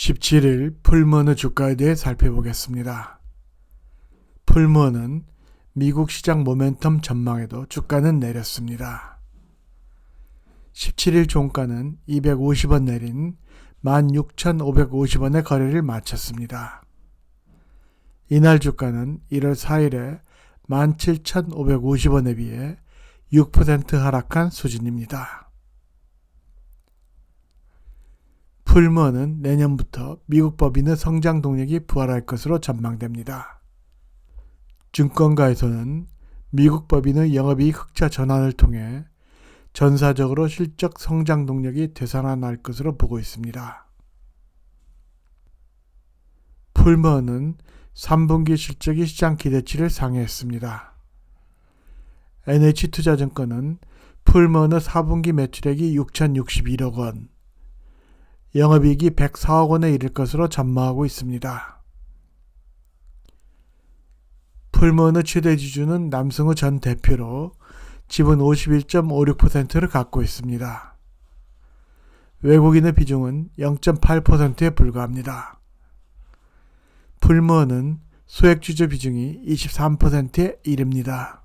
17일 풀머느 주가에 대해 살펴보겠습니다. 풀머는 미국 시장 모멘텀 전망에도 주가는 내렸습니다. 17일 종가는 250원 내린 16,550원의 거래를 마쳤습니다. 이날 주가는 1월 4일에 17,550원에 비해 6% 하락한 수준입니다. 풀머는 내년부터 미국 법인의 성장 동력이 부활할 것으로 전망됩니다. 증권가에서는 미국 법인의 영업이익 흑자 전환을 통해 전사적으로 실적 성장 동력이 되살아날 것으로 보고 있습니다. 풀머는 3분기 실적이 시장 기대치를 상회했습니다. NH투자증권은 풀머의 4분기 매출액이 6,061억 원, 영업이익이 104억 원에 이를 것으로 전망하고 있습니다. 풀머의 최대 지주는 남승우 전 대표로 지분 51.56%를 갖고 있습니다. 외국인의 비중은 0.8%에 불과합니다. 풀머는 소액주주 비중이 23%에 이릅니다.